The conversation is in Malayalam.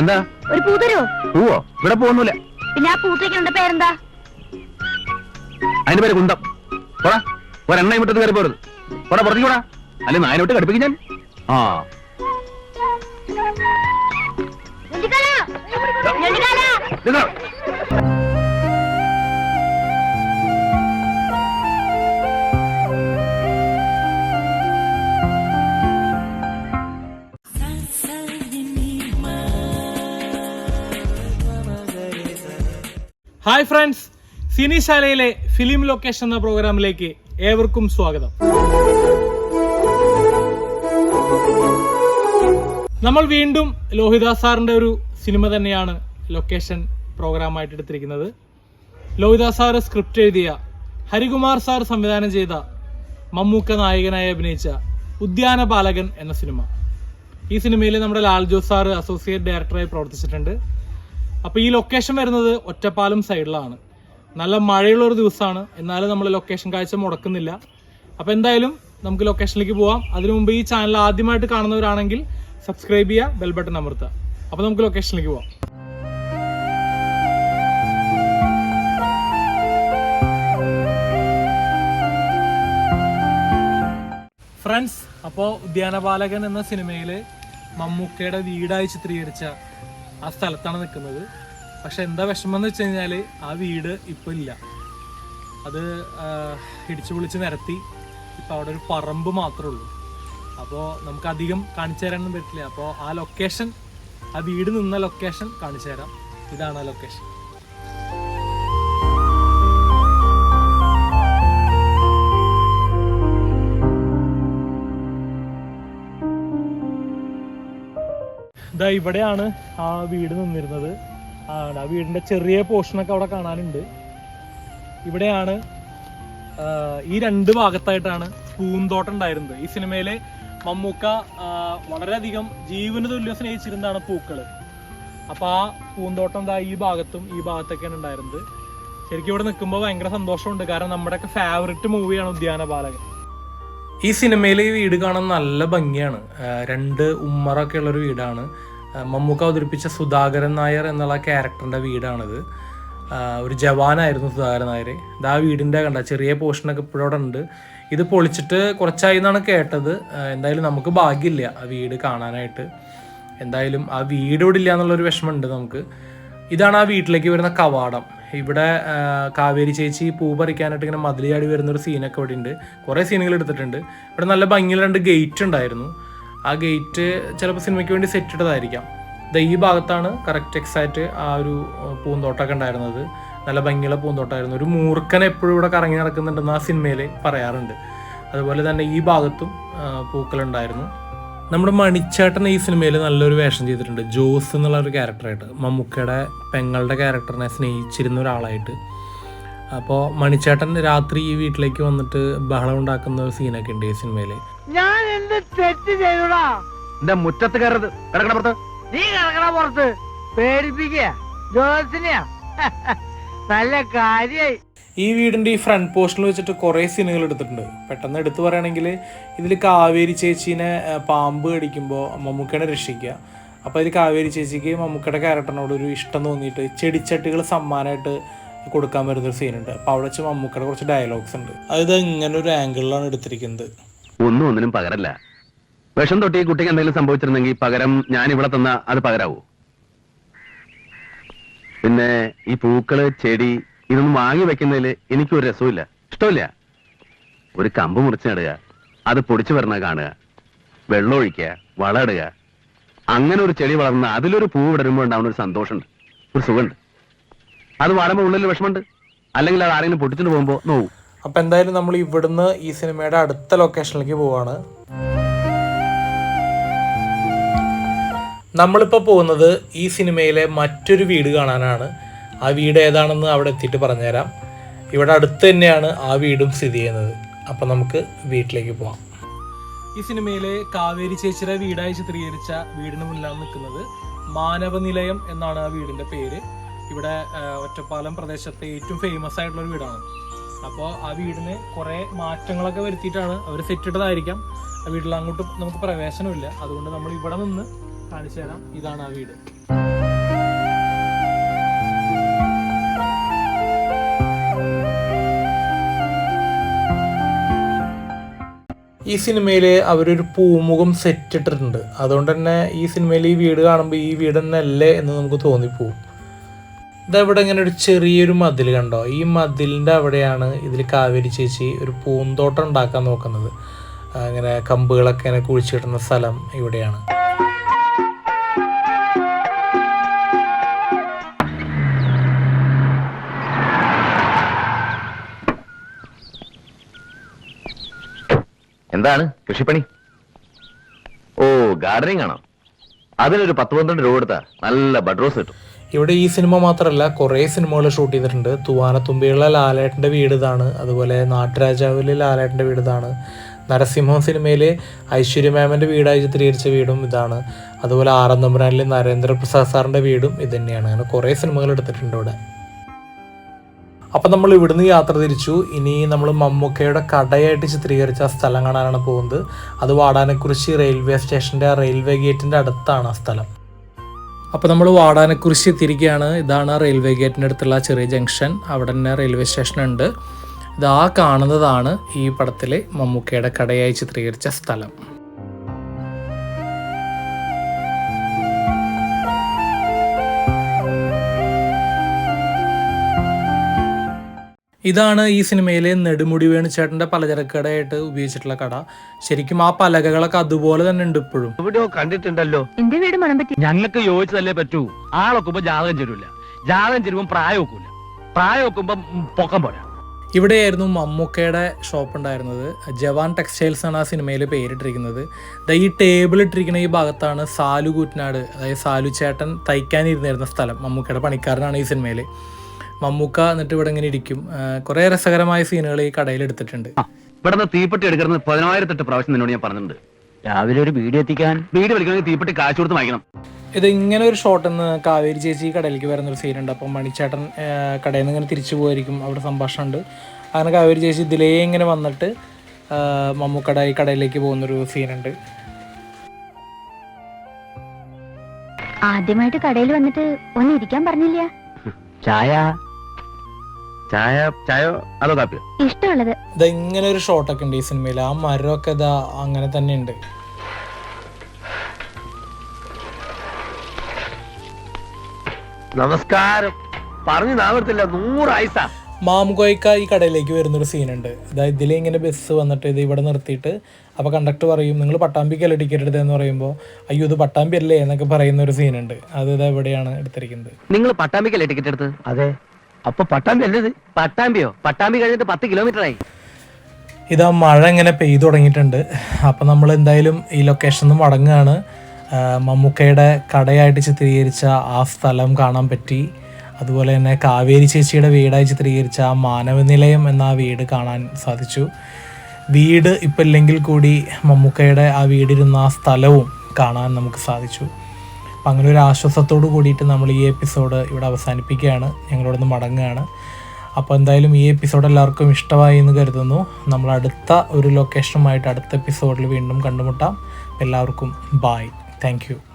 എന്താ? ഒരു പൂ തരുമോ പൂവോ? ഇവിടെ പോകുന്നില്ല പിന്നെ ആ പൂത്തേക്കുണ്ട് പേരെന്താ? അതിന്റെ പേര് കുന്തം. പോടാ. ഒരെണ്ണ മുറ്റത്ത് കയറി പോരുത്. പോടാ പുറത്തേക്ക് പോടാ. അല്ലെ നായനോട്ട് കടുപ്പിക്കും ഞാൻ? ആ. ഞെണ്ടിക്കാല! ഹായ് ഫ്രണ്ട്സ് സിനിശാലയിലെ ഫിലിം ലൊക്കേഷൻ എന്ന പ്രോഗ്രാമിലേക്ക് ഏവർക്കും സ്വാഗതം. നമ്മൾ വീണ്ടും ലോഹിദാസ് സാറിന്റെ ഒരു സിനിമ തന്നെയാണ് ലൊക്കേഷൻ പ്രോഗ്രാമായിട്ട് എടുത്തിരിക്കുന്നത്. ലോഹിദാസ് സാർ സ്ക്രിപ്റ്റ് എഴുതിയ ഹരികുമാർ സാർ സംവിധാനം ചെയ്ത മമ്മൂക്ക നായകനായി അഭിനയിച്ച ഉദ്യാന ബാലകൻ എന്ന സിനിമ ഈ സിനിമയിൽ നമ്മുടെ ലാൽ ജോസ് സാർ അസോസിയേറ്റ് ഡയറക്ടറായി പ്രവർത്തിച്ചിട്ടുണ്ട്. അപ്പോൾ ഈ ലൊക്കേഷൻ വരുന്നത് ഒറ്റപ്പാലം സൈഡിലാണ് നല്ല മഴയുള്ള ഒരു ദിവസമാണ്. എന്നാലും നമ്മൾ ലൊക്കേഷൻ കാഴ്ച മുടക്കുന്നില്ല. അപ്പോൾ എന്തായാലും നമുക്ക് ലൊക്കേഷനിലേക്ക് പോവാം. അതിനു മുമ്പ് ഈ ചാനൽ ആദ്യമായിട്ട് കാണുന്നവരാണെങ്കിൽ സബ്സ്ക്രൈബ് ചെയ്യുക ബെൽ ബട്ടൺ അമർത്തുക. അപ്പോൾ നമുക്ക് ലൊക്കേഷനിലേക്ക് പോവാം. ഫ്രണ്ട്സ് അപ്പോൾ ഉദ്യാനപാലകൻ എന്ന സിനിമയിൽ മമ്മൂക്കയുടെ വീടായി ചിത്രീകരിച്ച ആ സ്ഥലത്താണ് നിൽക്കുന്നത്. പക്ഷെ എന്താ വിഷമം എന്ന് വെച്ച് കഴിഞ്ഞാൽ ആ വീട് ഇപ്പം ഇല്ല. അത് ഇടിച്ചു പൊളിച്ച് നിരത്തി ഇപ്പോൾ അവിടെ ഒരു പറമ്പ് മാത്രമേ ഉള്ളൂ. അപ്പോൾ നമുക്ക് അധികം കാണിച്ചു തരാനൊന്നും പറ്റില്ല. അപ്പോൾ ആ ലൊക്കേഷൻ ആ വീട് നിന്ന ലൊക്കേഷൻ കാണിച്ചു തരാം. ഇതാണ് ആ ലൊക്കേഷൻ ഇതാ ഇവിടെയാണ് ആ വീട് നിന്നിരുന്നത്. ആ വീടിന്റെ ചെറിയ പോർഷനൊക്കെ അവിടെ കാണാനുണ്ട്. ഇവിടെയാണ് ഈ രണ്ട് ഭാഗത്തായിട്ടാണ് പൂന്തോട്ടം ഉണ്ടായിരുന്നത്. ഈ സിനിമയിലെ മമ്മൂക്ക വളരെയധികം ജീവന് തുല്യം സ്നേഹിച്ചിരുന്നതാണ് പൂക്കൾ അപ്പൊ ആ പൂന്തോട്ടം ദാ ഈ ഭാഗത്തും ഈ ഭാഗത്തൊക്കെയാണ് ഉണ്ടായിരുന്നത്. ശരിക്കും ഇവിടെ നിൽക്കുമ്പോൾ ഭയങ്കര സന്തോഷമുണ്ട്. കാരണം നമ്മുടെയൊക്കെ ഫേവററ്റ് മൂവിയാണ് ഉദ്യാന ബാലകൻ ഈ സിനിമയിലെ ഈ വീട് കാണാൻ നല്ല ഭംഗിയാണ്. രണ്ട് ഉമ്മറൊക്കെ ഉള്ളൊരു വീടാണ്. മമ്മൂക്ക അവതരിപ്പിച്ച സുധാകരൻ നായർ എന്നുള്ള ക്യാരക്ടറിന്റെ വീടാണിത്. ഒരു ജവാനായിരുന്നു സുധാകരൻ നായർ. ഇത് ആ വീടിന്റെ കണ്ട ചെറിയ പോർഷനൊക്കെ ഇപ്പോഴവിടെ ഉണ്ട്. ഇത് പൊളിച്ചിട്ട് കുറച്ചായി എന്നാണ് കേട്ടത്. എന്തായാലും നമുക്ക് ഭാഗ്യമില്ല ആ വീട് കാണാനായിട്ട്. എന്തായാലും ആ വീട് ഇവിടെ ഇല്ല എന്നുള്ളൊരു വിഷമമുണ്ട് നമുക്ക്. ഇതാണ് ആ വീട്ടിലേക്ക് വരുന്ന കവാടം. ഇവിടെ കാവേരി ചേച്ചി പൂ പറിക്കാനായിട്ട് ഇങ്ങനെ മതിലിയാടി വരുന്ന ഒരു സീനൊക്കെ ഇവിടെ ഉണ്ട് കുറേ സീനുകൾ എടുത്തിട്ടുണ്ട്. ഇവിടെ നല്ല ഭംഗിയിൽ രണ്ട് ഗേറ്റ് ഉണ്ടായിരുന്നു. ആ ഗേറ്റ് ചിലപ്പോൾ സിനിമയ്ക്ക് വേണ്ടി സെറ്റ് ഇട്ടതായിരിക്കാം. ഈ ഭാഗത്താണ് കറക്റ്റ് എക്സാക്റ്റ് ആ ഒരു പൂന്തോട്ടമൊക്കെ ഉണ്ടായിരുന്നത്. നല്ല ഭംഗിയുള്ള പൂന്തോട്ടമായിരുന്നു. ഒരു മൂർഖൻ എപ്പോഴും ഇവിടെ കറങ്ങി നടക്കുന്നുണ്ടെന്ന് ആ സിനിമയിൽ പറയാറുണ്ട്. അതുപോലെ തന്നെ ഈ ഭാഗത്തും പൂക്കളുണ്ടായിരുന്നു. നമ്മുടെ മണിച്ചേട്ടൻ ഈ സിനിമയിൽ നല്ലൊരു വേഷം ചെയ്തിട്ടുണ്ട്. ജോസ് എന്നുള്ള ഒരു ക്യാരക്ടറായിട്ട്. മമ്മൂക്കയുടെ പെങ്ങളുടെ ക്യാരക്ടറിനെ സ്നേഹിച്ചിരുന്ന ഒരാളായിട്ട്. അപ്പോൾ മണിച്ചേട്ടൻ രാത്രി ഈ വീട്ടിലേക്ക് വന്നിട്ട് ബഹളം ഉണ്ടാക്കുന്ന ഒരു സീനൊക്കെ ഉണ്ട് ഈ സിനിമയിൽ. ഞാൻ എന്ത് തെറ്റ് ചെയ്തടാ എന്റെ മുറ്റത്ത് കയറരുത്. കിടക്കണ പുറത്ത്. നീ കിടക്കണ പുറത്ത്. പേടിപ്പിക്കുക. ജോസിനെയാ. നല്ല കാര്യായി. ഈ വീടിന്റെ ഈ ഫ്രണ്ട് പോസ്റ്റിൽ വെച്ചിട്ട് കുറേ സീനുകൾ എടുത്തിട്ടുണ്ട്. പെട്ടെന്ന് എടുത്തു പറയുകയാണെങ്കിൽ ഇതിൽ കാവേരി ചേച്ചീനെ പാമ്പ് കടിക്കുമ്പോൾ മമ്മൂക്കനെ രക്ഷിക്കുക. അപ്പോൾ അതിൽ കാവേരി ചേച്ചിക്ക് മമ്മൂക്കയുടെ ക്യാരക്ടറിനോട് ഒരു ഇഷ്ടം തോന്നിയിട്ട് ചെടിച്ചട്ടികൾ സമ്മാനമായിട്ട് കൊടുക്കാൻ വരുന്നൊരു സീനുണ്ട് അപ്പോൾ അവിടെ വെച്ച് മമ്മൂക്കയുടെ കുറച്ച് ഡയലോഗ്സ് ഉണ്ട്. അത് ഇങ്ങനെ ഒരു ആംഗിളിലാണ് എടുത്തിരിക്കുന്നത്. ഒന്നും ഒന്നിനും പകരല്ല. വിഷം തൊട്ട് ഈ കുട്ടിക്ക് എന്തെങ്കിലും സംഭവിച്ചിരുന്നെങ്കിൽ പകരം ഞാൻ ഇവിടെ തന്ന അത് പകരാവൂ. പിന്നെ ഈ പൂക്കൾ ചെടി ഇതൊന്നും വാങ്ങി വെക്കുന്നതിൽ എനിക്കൊരു രസമില്ല ഇഷ്ടമില്ല ഒരു കമ്പ് മുറിച്ച് നടുക അത് പൊടിച്ചു വരണ കാണുക വെള്ളം ഒഴിക്കുക വളമിടുക അങ്ങനെ ഒരു ചെടി വളർന്ന് അതിലൊരു പൂ വിടരുമ്പോൾ ഉണ്ടാവുന്ന ഒരു സന്തോഷമുണ്ട്. ഒരു സുഖമുണ്ട്. അത് വളരുമ്പോൾ ഉള്ളിൽ വിഷമമുണ്ട്. അല്ലെങ്കിൽ അത് ആരെങ്കിലും പൊട്ടിച്ചിട്ട് പോകുമ്പോൾ നോവും. അപ്പോൾ എന്തായാലും നമ്മൾ ഇവിടുന്ന് ഈ സിനിമയുടെ അടുത്ത ലൊക്കേഷനിലേക്ക് പോവാണ്. നമ്മളിപ്പോൾ പോകുന്നത് ഈ സിനിമയിലെ മറ്റൊരു വീട് കാണാനാണ്. ആ വീട് ഏതാണെന്ന് അവിടെ എത്തിയിട്ട് പറഞ്ഞുതരാം. ഇവിടെ അടുത്ത് തന്നെയാണ് ആ വീടും സ്ഥിതി ചെയ്യുന്നത്. അപ്പം നമുക്ക് വീട്ടിലേക്ക് പോവാം. ഈ സിനിമയിലെ കാവേരി ചേച്ചിയുടെ വീടായി ചിത്രീകരിച്ച വീടിന് മുന്നിലാണ് നിൽക്കുന്നത് മാനവനിലയം എന്നാണ് ആ വീടിന്റെ പേര്. ഇവിടെ ഒറ്റപ്പാലം പ്രദേശത്തെ ഏറ്റവും ഫേമസ് ആയിട്ടുള്ള ഒരു വീടാണ്. അപ്പോൾ ആ വീടിന് കുറേ മാറ്റങ്ങളൊക്കെ വരുത്തിയിട്ടാണ് അവർ സെറ്റ് ഇട്ടതായിരിക്കാം ആ വീട്ടിൽ അങ്ങോട്ടും നമുക്ക് പ്രവേശനമില്ല. അതുകൊണ്ട് നമ്മൾ ഇവിടെ നിന്ന് കാണിച്ചു തരാം. ഇതാണ് ആ വീട്. ഈ സിനിമയിൽ അവരൊരു പൂമുഖം സെറ്റ് ഇട്ടിട്ടുണ്ട് അതുകൊണ്ട് തന്നെ ഈ സിനിമയിൽ ഈ വീട് കാണുമ്പോൾ ഈ വീട് തന്നെ അല്ലേ എന്ന് നമുക്ക് തോന്നിപ്പോവും. ഇതവിടെ ഇങ്ങനെ ഒരു ചെറിയൊരു മതിൽ കണ്ടോ? ഈ മതിലിന്റെ അവിടെയാണ് ഇതിൽ കാവേരി ചേച്ചി ഒരു പൂന്തോട്ടം ഉണ്ടാക്കാൻ നോക്കുന്നത്. അങ്ങനെ കമ്പുകളൊക്കെ ഇങ്ങനെ കുഴിച്ചിടുന്ന സ്ഥലം ഇവിടെയാണ്. എന്താണ് കൃഷിപ്പണി? ഓ ഗാർഡനിങ് ആണോ? അതിനൊരു പത്ത് പന്ത്രണ്ട് രൂപ കൊടുത്താ നല്ല ബഡ്റോസ് കിട്ടും. ഇവിടെ ഈ സിനിമ മാത്രമല്ല കുറേ സിനിമകൾ ഷൂട്ട് ചെയ്തിട്ടുണ്ട്. തൂവാനത്തുമ്പിയുള്ള ലാലേട്ടന്റെ വീട് ഇതാണ്. അതുപോലെ നാട്ടുരാജാവിലെ ലാലേട്ടന്റെ വീട് ഇതാണ്. നരസിംഹം സിനിമയിലെ ഐശ്വര്യ മാമിന്റെ വീടായി ചിത്രീകരിച്ച വീടും ഇതാണ്. അതുപോലെ ആറന്തമ്പുരാനിലെ നരേന്ദ്രപ്രസാദ് സാറിന്റെ വീടും ഇത് തന്നെയാണ് അങ്ങനെ കുറേ സിനിമകൾ എടുത്തിട്ടുണ്ട് ഇവിടെ. അപ്പം നമ്മൾ ഇവിടുന്ന് യാത്ര തിരിച്ചു. ഇനി നമ്മൾ മമ്മൂക്കയുടെ കടയായിട്ട് ചിത്രീകരിച്ച ആ സ്ഥലം കാണാനാണ് പോകുന്നത്. അത് വാടാനക്കുറിശി റെയിൽവേ സ്റ്റേഷന്റെ ആ റെയിൽവേ ഗേറ്റിന്റെ അടുത്താണ് ആ സ്ഥലം. അപ്പോൾ നമ്മൾ വാടാനക്കുറിശി എത്തിയിരിക്കുകയാണ് ഇതാണ് റെയിൽവേ ഗേറ്റിന്റെ അടുത്തുള്ള ചെറിയ ജംഗ്ഷൻ. അവിടെ തന്നെ റെയിൽവേ സ്റ്റേഷൻ ഉണ്ട്. ഇത് ആ കാണുന്നതാണ് ഈ പടത്തിലെ മമ്മൂക്കയുടെ കടയായി ചിത്രീകരിച്ച സ്ഥലം. ഇതാണ് ഈ സിനിമയിലെ നെടുമുടി വേണുചേട്ടന്റെ പലചരക്ക് കടയായിട്ട് ഉപയോഗിച്ചിട്ടുള്ള കട. ശരിക്കും ആ പലകകളൊക്കെ അതുപോലെ തന്നെ ഉണ്ട് ഇപ്പോഴും. എവിടെയോ കണ്ടിട്ടുണ്ടല്ലോ. എന്റെ വീട് മണം പറ്റി. ഞങ്ങൾക്ക് യോജിച്ചതല്ലേ പറ്റൂ. ആളൊക്കുമ്പോ ജാതകം ചെരുവില്ല ജാതകം ചെരുവും പ്രായം ഒക്കൂല. പ്രായം ഒക്കുമ്പോ പൊക്കം പോരാ. ഇവിടെയായിരുന്നു മമ്മൂക്കയുടെ ഷോപ്പ് ഉണ്ടായിരുന്നത്. ജവാൻ ടെക്സ്റ്റൈൽസ് ആണ് ആ സിനിമയിൽ പേരിട്ടിരിക്കുന്നത്. ദാ ഈ ടേബിൾ ഇട്ടിരിക്കുന്ന ഈ ഭാഗത്താണ് സാലു കൂറ്റനാട് അതായത് സാലു ചേട്ടൻ തയ്ക്കാനിരുന്നിരുന്ന സ്ഥലം. മമ്മൂക്കയുടെ പണിക്കാരനാണ് ഈ സിനിമയിൽ മമ്മൂക്ക എന്നിട്ട് ഇവിടെ ഇങ്ങനെ ഇരിക്കും. കുറേ രസകരമായ സീനുകൾ ഈ കടയിൽ എടുത്തിട്ടുണ്ട്. ഇവിടെ നിന്ന് തീപ്പെട്ടി എടുക്കുന്നത് പതിനായിരത്തെട്ട് പ്രാവശ്യം നിന്നോട് ഞാൻ പറഞ്ഞിട്ടുണ്ട്. രാവിലെ ഒരു വീഡിയോ എത്തിക്കാൻ. വീട് വിളിക്കണമെങ്കിൽ തീപ്പെട്ടി കാശ് കൊടുത്ത് വാങ്ങിക്കണം. ഇത് ഇങ്ങനെ ഒരു ഷോട്ട് എന്ന് കാവേരി ചേച്ചി കടയിലേക്ക് വരുന്ന ഒരു സീനുണ്ട്. അപ്പം മണിച്ചേട്ടൻ കടയിൽ നിന്ന് ഇങ്ങനെ തിരിച്ചു പോയിരിക്കും അവിടെ സംഭാഷണം ഉണ്ട് അങ്ങനെ കാവേരി ചേച്ചി ഇതിലേ ഇങ്ങനെ വന്നിട്ട് മമ്മൂക്കട ഈ കടയിലേക്ക് പോകുന്നൊരു സീനുണ്ട്. ആദ്യമായിട്ട് കടയിൽ വന്നിട്ട് ഒന്ന് ഇരിക്കാൻ പറഞ്ഞില്ല ചായ. ചായ ചായോ അതോ കാപ്പിയോ? ഇഷ്ടമുള്ളത്. ഇതാ ഇങ്ങനെ ഒരു ഷോട്ടൊക്കെ ഉണ്ട് ഈ സിനിമയിൽ ആ മരമൊക്കെ ഇതാ അങ്ങനെ തന്നെ ഉണ്ട്. നമസ്കാരം. പറഞ്ഞു നാവർത്തില്ല നൂറ് ആയിസ മാമുകോയ്ക്ക ഈ കടയിലേക്ക് വരുന്നൊരു സീനുണ്ട് അതായത് ഇതിലേ ഇങ്ങനെ ബസ് വന്നിട്ട് ഇത് ഇവിടെ നിർത്തിയിട്ട് അപ്പോൾ കണ്ടക്ടർ പറയും നിങ്ങൾ പട്ടാമ്പിക്കല്ല ടിക്കറ്റ് എടുത്തതെന്ന് പറയുമ്പോൾ അയ്യോ ഇത് പട്ടാമ്പി അല്ലേ എന്നൊക്കെ പറയുന്ന ഒരു സീനുണ്ട് അത് ഇതാ എവിടെയാണ് എടുത്തിരിക്കുന്നത്. നിങ്ങൾ പട്ടാമ്പിക്കല്ലേ ടിക്കറ്റ് എടുത്ത് അതെ. അപ്പൊ പട്ടാമ്പി അല്ലേ ഇത് പട്ടാമ്പിയോ? പട്ടാമ്പി കഴിഞ്ഞിട്ട് പത്ത് കിലോമീറ്റർ ആയി ഇതാ മഴ ഇങ്ങനെ പെയ്തു തുടങ്ങിയിട്ടുണ്ട്. അപ്പോൾ നമ്മൾ എന്തായാലും ഈ ലൊക്കേഷനിൽ നിന്ന് മടങ്ങുകയാണ്. മമ്മൂക്കയുടെ കടയായിട്ട് ചിത്രീകരിച്ച ആ സ്ഥലം കാണാൻ പറ്റി. അതുപോലെ തന്നെ കാവേരി ചേച്ചിയുടെ വീടായി ചിത്രീകരിച്ച ആ മാനവനിലയം എന്ന ആ വീട് കാണാൻ സാധിച്ചു. വീട് ഇപ്പം ഇല്ലെങ്കിൽ കൂടി മമ്മൂക്കയുടെ ആ വീടിരുന്ന ആ സ്ഥലവും കാണാൻ നമുക്ക് സാധിച്ചു. അപ്പം അങ്ങനെ ഒരു ആശ്വാസത്തോട് കൂടിയിട്ട് നമ്മൾ ഈ എപ്പിസോഡ് ഇവിടെ അവസാനിപ്പിക്കുകയാണ്. ഞങ്ങളിവിടെ നിന്ന് മടങ്ങുകയാണ്. അപ്പോൾ എന്തായാലും ഈ എപ്പിസോഡ് എല്ലാവർക്കും ഇഷ്ടമായി എന്ന് കരുതുന്നു. നമ്മൾ അടുത്ത ഒരു ലൊക്കേഷനുമായിട്ട് അടുത്ത എപ്പിസോഡിൽ വീണ്ടും കണ്ടുമുട്ടാം. എല്ലാവർക്കും ബായ് താങ്ക്